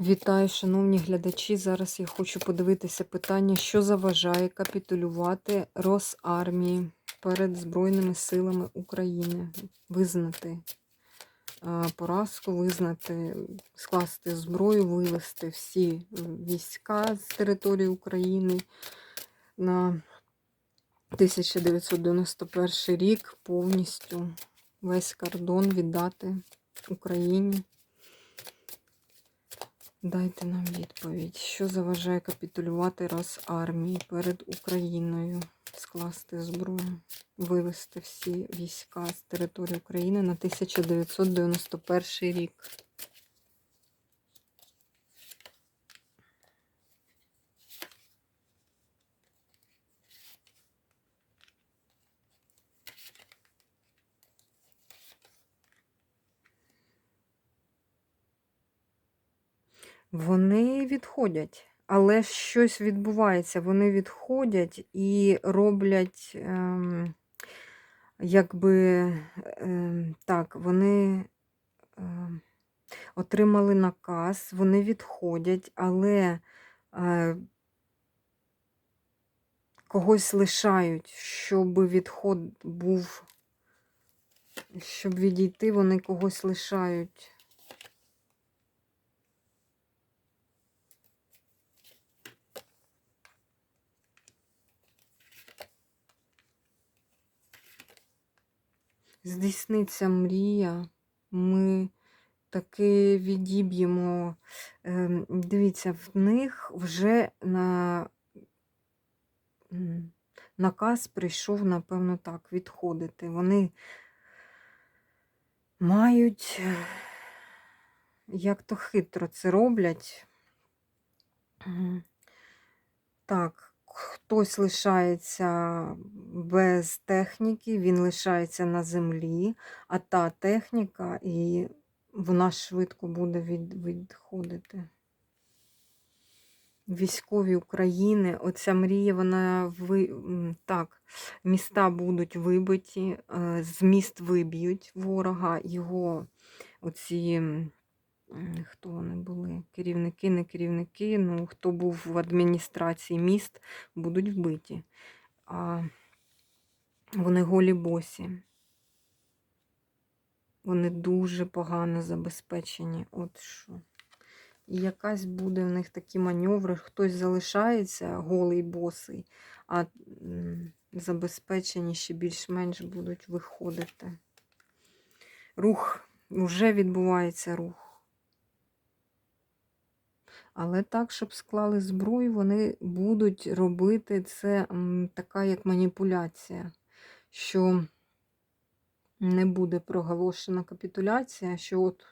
Вітаю, шановні глядачі. Зараз я хочу подивитися питання, що заважає капітулювати Росармії перед Збройними силами України. Визнати е, поразку, визнати, скласти зброю, вивести всі війська з території України на 1991 рік повністю весь кордон віддати Україні. Дайте нам відповідь, що заважає капітулювати раз армії перед Україною, скласти зброю, вивести всі війська з території України на 1991 рік. Вони відходять, але щось відбувається. Вони відходять і роблять, ем, якби ем, так, вони ем, отримали наказ, вони відходять, але е, когось лишають, щоб відход був, щоб відійти, вони когось лишають. Здійсниться мрія, ми таки відіб'ємо. Ем, дивіться, в них вже на наказ прийшов, напевно, так, відходити. Вони мають, як то хитро це роблять. Так, хтось лишається без техніки, він лишається на землі, а та техніка, і вона швидко буде від, відходити. Військові України, оця мрія, вона ви... так, міста будуть вибиті, е, з міст виб'ють ворога, його оці хто вони були? Керівники, не керівники, ну, хто був в адміністрації міст, будуть вбиті. А вони голі босі. Вони дуже погано забезпечені. От що. І якась буде в них такі маневри, хтось залишається голий босий, а забезпечені ще більш-менш будуть виходити. Рух, вже відбувається рух. Але так, щоб склали зброю, вони будуть робити це така як маніпуляція, що не буде проголошена капітуляція, що от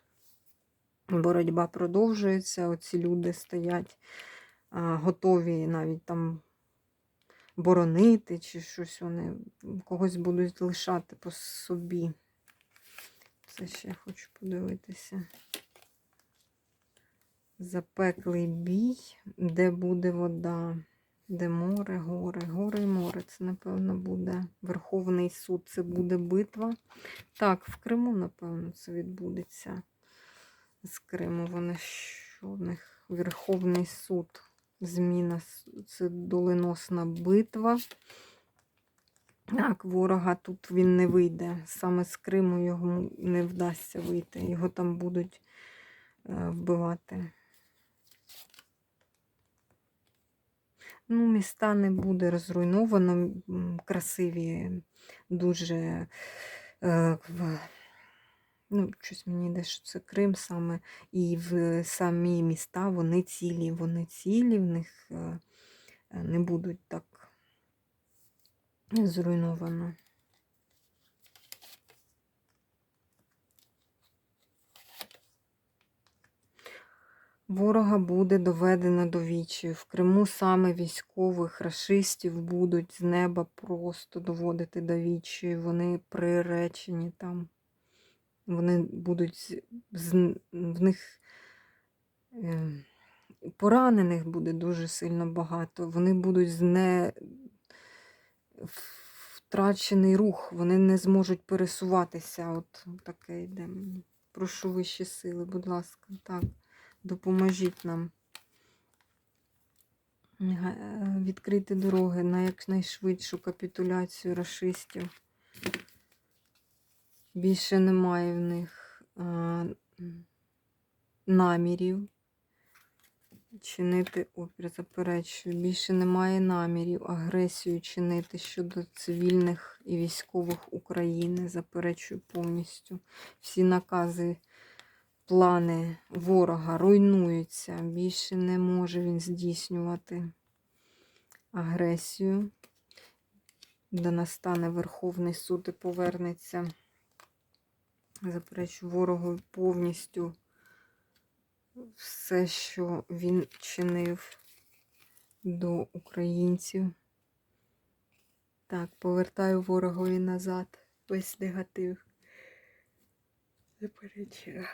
боротьба продовжується, оці люди стоять, готові навіть там боронити, чи щось вони когось будуть лишати по собі. Це ще хочу подивитися запеклий бій, де буде вода, де море, гори, гори і море. Це, напевно, буде Верховний суд, це буде битва. Так, в Криму, напевно, це відбудеться. З Криму вони що в них Верховний суд. Зміна, це доленосна битва. Так, ворога тут він не вийде. Саме з Криму йому не вдасться вийти. Його там будуть е, вбивати. Ну, Міста не буде розруйновано, красиві, дуже е, ну, щось мені йде, що це Крим саме, і в самі міста вони цілі, вони цілі, в них е, не будуть так зруйновано. Ворога буде доведено до вічі. В Криму саме військових рашистів будуть з неба просто доводити до вічі. Вони приречені там. Вони будуть в них е, поранених буде дуже сильно багато. Вони будуть зне втрачений рух, вони не зможуть пересуватися. От таке йде. мені. Прошу вищі сили, будь ласка, так Допоможіть нам е, відкрити дороги на якнайшвидшу капітуляцію расистів. Більше немає в них а, намірів чинити опір, заперечую. Більше немає намірів агресію чинити щодо цивільних і військових України. Заперечую повністю. Всі накази, плани ворога руйнуються. Більше не може він здійснювати агресію. Де настане Верховний суд і повернеться. Заперечую ворогу повністю все, що він чинив до українців. Так, повертаю ворогові назад весь негатив. Заперечую.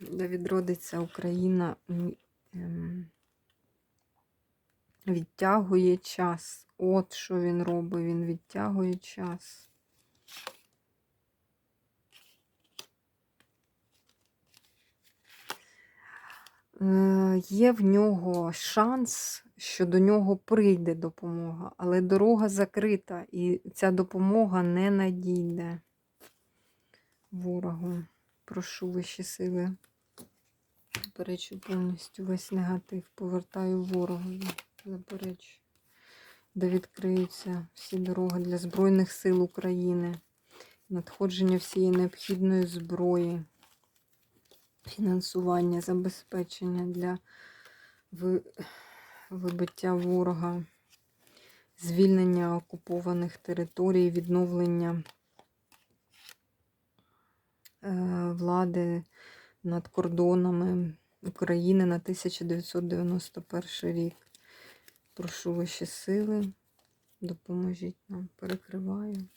Да відродиться Україна. ем, Відтягує час. От що він робить. Він відтягує час. Е, Є в нього шанс, що до нього прийде допомога, але дорога закрита, і ця допомога не надійде ворогу. Прошу вищі сили. Заперечую повністю весь негатив. Повертаю ворогові. Заперечую. Де відкриються всі дороги для Збройних сил України, надходження всієї необхідної зброї фінансування, забезпечення для вибиття ворога, звільнення окупованих територій, відновлення влади над кордонами України на 1991 рік. Прошу вищі сили, допоможіть нам, перекриваю.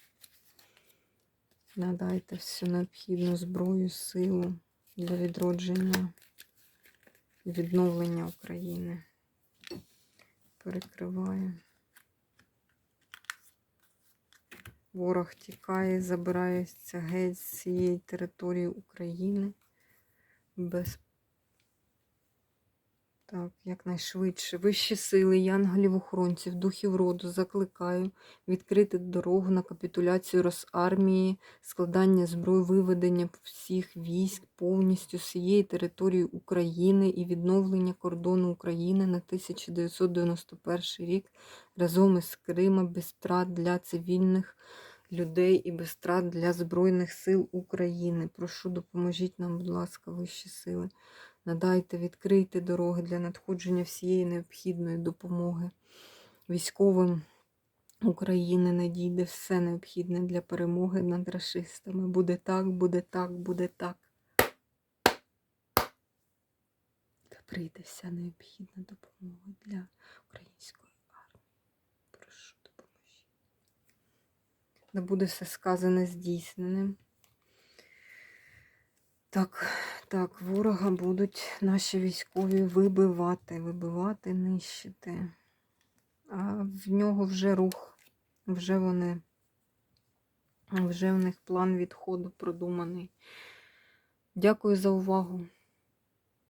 Надайте всю необхідну зброю, силу для відродження, відновлення України. Перекриваю. Ворог тікає, забирається геть з цієї території України. Без так, якнайшвидше. Вищі сили, янголів-охоронців, духів роду закликаю відкрити дорогу на капітуляцію Росармії, складання зброї, виведення всіх військ повністю всієї території України і відновлення кордону України на 1991 рік разом із Крима без втрат для цивільних людей і без втрат для Збройних сил України. Прошу, допоможіть нам, будь ласка, вищі сили. Надайте, відкрийте дороги для надходження всієї необхідної допомоги військовим України надійде все необхідне для перемоги над расистами. Буде так, буде так, буде так. Та прийде вся необхідна допомога для української армії. Прошу, допоможіть. Да буде все сказане здійсненим. Так, так, ворога будуть наші військові вибивати, вибивати, нищити. А в нього вже рух, вже вони, вже в них план відходу продуманий. Дякую за увагу.